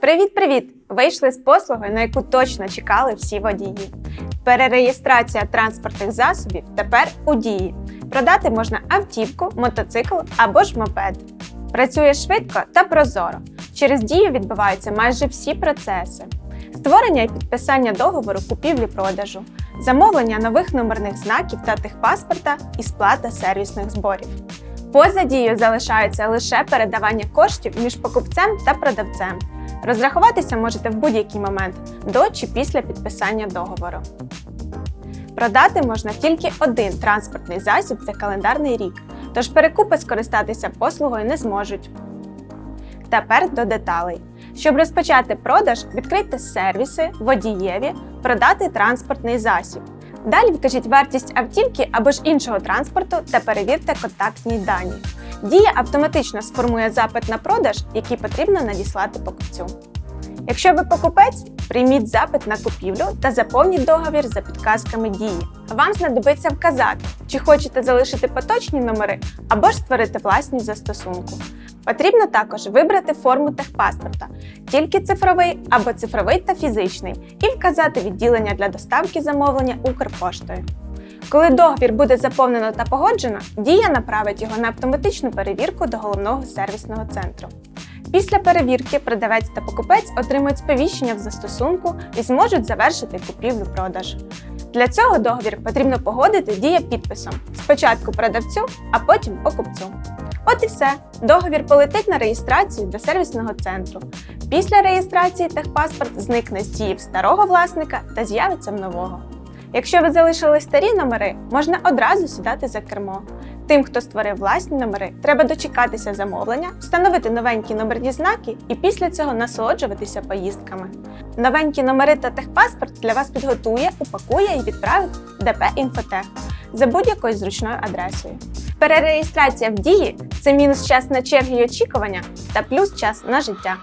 Привіт-привіт! Вийшли з послугою, на яку точно чекали всі водії. Перереєстрація транспортних засобів тепер у дії. Продати можна автівку, мотоцикл або ж мопед. Працює швидко та прозоро. Через дію відбуваються майже всі процеси: створення і підписання договору купівлі-продажу, замовлення нових номерних знаків та техпаспорта і сплата сервісних зборів. Поза дією залишається лише передавання коштів між покупцем та продавцем. Розрахуватися можете в будь-який момент до чи після підписання договору. Продати можна тільки один транспортний засіб за календарний рік, тож перекупи скористатися послугою не зможуть. Тепер до деталей. Щоб розпочати продаж, відкрийте сервіси, водієві, продати транспортний засіб. Далі вкажіть вартість автівки або ж іншого транспорту та перевірте контактні дані. Дія автоматично сформує запит на продаж, який потрібно надіслати покупцю. Якщо ви покупець, прийміть запит на купівлю та заповніть договір за підказками дії. Вам знадобиться вказати, чи хочете залишити поточні номери або ж створити власні застосунку. Потрібно також вибрати форму техпаспорта, тільки цифровий або цифровий та фізичний, і вказати відділення для доставки замовлення Укрпоштою. Коли договір буде заповнено та погоджено, дія направить його на автоматичну перевірку до головного сервісного центру. Після перевірки продавець та покупець отримують сповіщення в застосунку і зможуть завершити купівлю-продаж. Для цього договір потрібно погодити дія підписом спочатку продавцю, а потім покупцю. От і все. Договір полетить на реєстрацію до сервісного центру. Після реєстрації техпаспорт зникне з дії в старого власника та з'явиться в нового. Якщо ви залишили старі номери, можна одразу сідати за кермо. Тим, хто створив власні номери, треба дочекатися замовлення, встановити новенькі номерні знаки і після цього насолоджуватися поїздками. Новенькі номери та техпаспорт для вас підготує, упакує і відправить ДП «Інфотех» за будь-якою зручною адресою. Перереєстрація в дії це мінус час на черги й очікування та плюс час на життя.